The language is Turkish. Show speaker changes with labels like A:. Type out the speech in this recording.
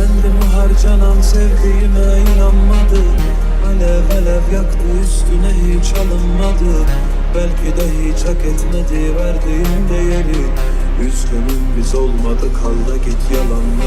A: Kendimi harcanan sevdiğime inanmadım, Alev alev yaktı üstüne hiç alınmadı. Belki de hiç hak etmedi verdiğim değeri. Üzgünüm biz olmadık al da git yalanları